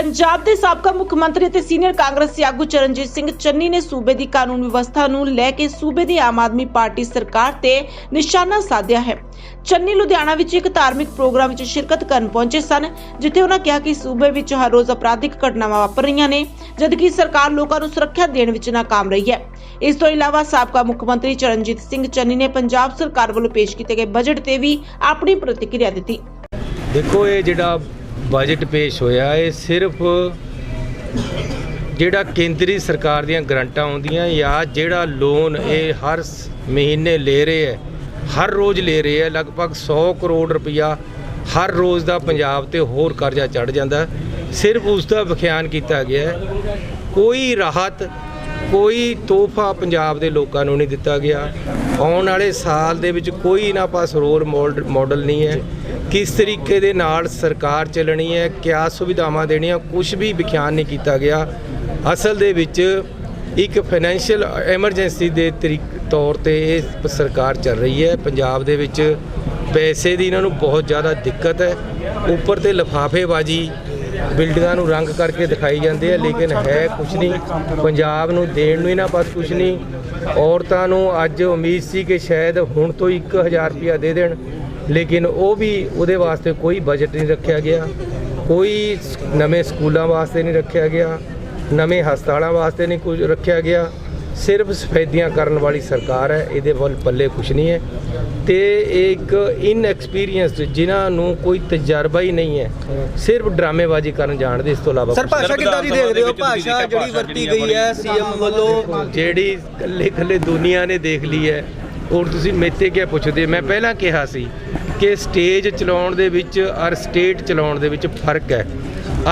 ਪੰਜਾਬ ਦੇ ਸਾਬਕਾ ਮੁੱਖ ਮੰਤਰੀ ਅਤੇ ਸੀਨੀਅਰ ਕਾਂਗਰਸੀ ਆਗੂ ਚਰਨਜੀਤ ਸਿੰਘ ਚੰਨੀ ਨੇ ਸੂਬੇ ਦੀ ਕਾਨੂੰਨ ਵਿਵਸਥਾ ਨੂੰ ਲੈ ਕੇ ਸੂਬੇ ਦੀ ਆਮ ਆਦਮੀ ਪਾਰਟੀ ਸਰਕਾਰ ਤੇ ਨਿਸ਼ਾਨਾ ਸਾਧਿਆ ਹੈ। ਚੰਨੀ ਲੁਧਿਆਣਾ ਵਿੱਚ ਇੱਕ ਧਾਰਮਿਕ ਪ੍ਰੋਗਰਾਮ ਵਿੱਚ ਸ਼ਿਰਕਤ ਕਰਨ ਪਹੁੰਚੇ ਸਨ, ਜਿੱਥੇ ਉਹਨਾਂ ਕਿਹਾ ਕਿ ਸੂਬੇ ਵਿੱਚ ਹਰ ਰੋਜ਼ ਅਪਰਾਧਿਕ ਘਟਨਾਵਾਂ ਵਾਪਰ ਰਹੀਆਂ ਨੇ, ਜਦਕਿ ਸਰਕਾਰ ਲੋਕਾਂ ਨੂੰ ਸੁਰੱਖਿਆ ਦੇਣ ਵਿੱਚ ਨਾਕਾਮ ਰਹੀ ਹੈ। ਇਸ ਤੋਂ ਇਲਾਵਾ ਸਾਬਕਾ ਮੁੱਖ ਮੰਤਰੀ ਚਰਨਜੀਤ ਸਿੰਘ ਚੰਨੀ ਨੇ ਪੰਜਾਬ ਸਰਕਾਰ ਵੱਲੋਂ ਪੇਸ਼ ਕੀਤੇ ਗਏ ਬਜਟ ਤੇ ਵੀ ਆਪਣੀ ਪ੍ਰਤੀਕਿਰਿਆ ਦਿੱਤੀ। ਦੇਖੋ, ਇਹ ਜਿਹੜਾ ਬਜਟ ਪੇਸ਼ ਹੋਇਆ ਇਹ ਸਿਰਫ ਜਿਹੜਾ ਕੇਂਦਰੀ ਸਰਕਾਰ ਦੀਆਂ ਗਰੰਟਾਂ ਆਉਂਦੀਆਂ ਜਾਂ ਜਿਹੜਾ ਲੋਨ ਇਹ ਹਰ ਮਹੀਨੇ ਲੈ ਰਹੇ ਹੈ, ਹਰ ਰੋਜ਼ ਲੈ ਰਹੇ ਹੈ, ਲਗਭਗ 100 ਕਰੋੜ ਰੁਪਇਆ ਹਰ ਰੋਜ਼ ਦਾ ਪੰਜਾਬ ਤੇ ਹੋਰ ਕਰਜ਼ਾ ਚੜ ਜਾਂਦਾ ਸਿਰਫ ਉਸ ਦਾ ਵਿਖਿਆਨ ਕੀਤਾ ਗਿਆ ਕੋਈ ਰਾਹਤ, ਕੋਈ ਤੋਹਫਾ ਪੰਜਾਬ ਦੇ ਲੋਕਾਂ ਨੂੰ ਨਹੀਂ ਦਿੱਤਾ ਗਿਆ। ਆਉਣ ਵਾਲੇ ਸਾਲ ਦੇ ਵਿੱਚ ਕੋਈ ਇਹਨਾਂ ਪਾਸ ਰੋਲ ਮਾਡਲ ਮਾਡਲ ਨਹੀਂ ਹੈ। ਕਿਸ ਤਰੀਕੇ ਦੇ ਨਾਲ ਸਰਕਾਰ ਚੱਲਣੀ ਹੈ, ਕਿਆ ਸੁਵਿਧਾਵਾਂ ਦੇਣੀਆਂ ਕੁਝ ਵੀ ਵਿਖਿਆਨ ਨਹੀਂ ਕੀਤਾ ਗਿਆ। ਅਸਲ ਦੇ ਵਿੱਚ ਇੱਕ ਫਾਈਨੈਂਸ਼ੀਅਲ ਐਮਰਜੈਂਸੀ ਦੇ ਤਰੀਕ, ਤੌਰ ਤੇ ਇਹ ਸਰਕਾਰ ਚੱਲ ਰਹੀ ਹੈ। ਪੰਜਾਬ ਦੇ ਵਿੱਚ ਪੈਸੇ ਦੀ ਇਹਨਾਂ ਨੂੰ ਬਹੁਤ ਜ਼ਿਆਦਾ ਦਿੱਕਤ ਹੈ। ਉੱਪਰ ਤੇ ਲਫਾਫੇਬਾਜ਼ੀ ਬਿਲਡਿੰਗਾਂ ਨੂੰ ਰੰਗ ਕਰਕੇ ਦਿਖਾਈ ਜਾਂਦੇ ਆ ਲੇਕਿਨ ਹੈ ਕੁਝ ਨਹੀਂ। ਪੰਜਾਬ ਨੂੰ ਦੇਣ ਨੂੰ ਇਹਨਾਂ ਪਾਸ ਕੁਝ ਨਹੀਂ। ਔਰਤਾਂ ਨੂੰ ਅੱਜ ਉਮੀਦ ਸੀ ਕਿ ਸ਼ਾਇਦ ਹੁਣ ਤੋਂ 1000 ਰੁਪਇਆ ਦੇ ਦੇਣ। ਲੇਕਿਨ ਉਹ ਵੀ ਉਹਦੇ ਵਾਸਤੇ ਕੋਈ ਬਜਟ ਨਹੀਂ ਰੱਖਿਆ ਗਿਆ ਕੋਈ ਨਵੇਂ ਸਕੂਲਾਂ ਵਾਸਤੇ ਨਹੀਂ ਰੱਖਿਆ ਗਿਆ ਨਵੇਂ ਹਸਪਤਾਲਾਂ ਵਾਸਤੇ ਨਹੀਂ ਕੁਝ ਰੱਖਿਆ ਗਿਆ ਸਿਰਫ ਸਫੈਦੀਆਂ ਕਰਨ ਵਾਲੀ ਸਰਕਾਰ ਹੈ ਇਹਦੇ ਵੱਲ ਪੱਲੇ ਕੁਝ ਨਹੀਂ ਹੈ ਤੇ ਇਹ ਇੱਕ ਇਨਐਕਸਪੀਰੀਅੰਸਡ ਜਿਨ੍ਹਾਂ ਨੂੰ ਕੋਈ ਤਜਰਬਾ ਹੀ ਨਹੀਂ ਹੈ ਸਿਰਫ ਡਰਾਮੇਬਾਜ਼ੀ ਕਰਨ ਜਾਣਦੇ ਇਸ ਤੋਂ ਇਲਾਵਾ ਸਰ ਕੁਛ ਭਾਸ਼ਾ ਕਿੱਦਾਂ ਦੀ ਦੇਖਦੇ ਹੋ? ਭਾਸ਼ਾ ਜਿਹੜੀ ਵਰਤੀ ਗਈ ਹੈ ਸੀਐਮ ਵੱਲੋਂ। ਜਿਹੜੀ ਕੱਲੇ ਕੱਲੇ ਦੁਨੀਆ ਨੇ ਦੇਖ ਲਈ ਹੈ ਔਰ ਤੁਸੀਂ ਮੇਤੇ ਕਿਆ ਪੁੱਛਦੇ? ਮੈਂ ਪਹਿਲਾਂ ਕਿਹਾ ਸੀ ਕਿ ਸਟੇਜ ਚਲਾਉਣ ਦੇ ਵਿੱਚ ਔਰ ਸਟੇਟ ਚਲਾਉਣ ਦੇ ਵਿੱਚ ਫ਼ਰਕ ਹੈ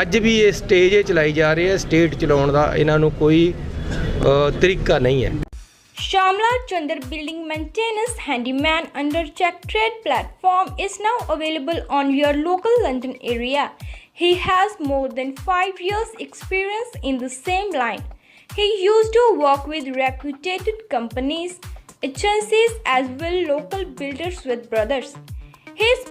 ਅੱਜ ਵੀ ਇਹ ਸਟੇਜ ਇਹ ਚਲਾਈ ਜਾ ਰਹੀ ਹੈ ਸਟੇਟ ਚਲਾਉਣ ਦਾ ਇਹਨਾਂ ਨੂੰ ਕੋਈ ਅ, ਤਰੀਕਾ ਨਹੀਂ ਹੈ Shamla Chandar Building Maintenance Handyman under Check Trade platform is now available on your local London area. He has more than 5 years experience in the same line. He used to work with reputed companies, agencies as well local builders with brothers.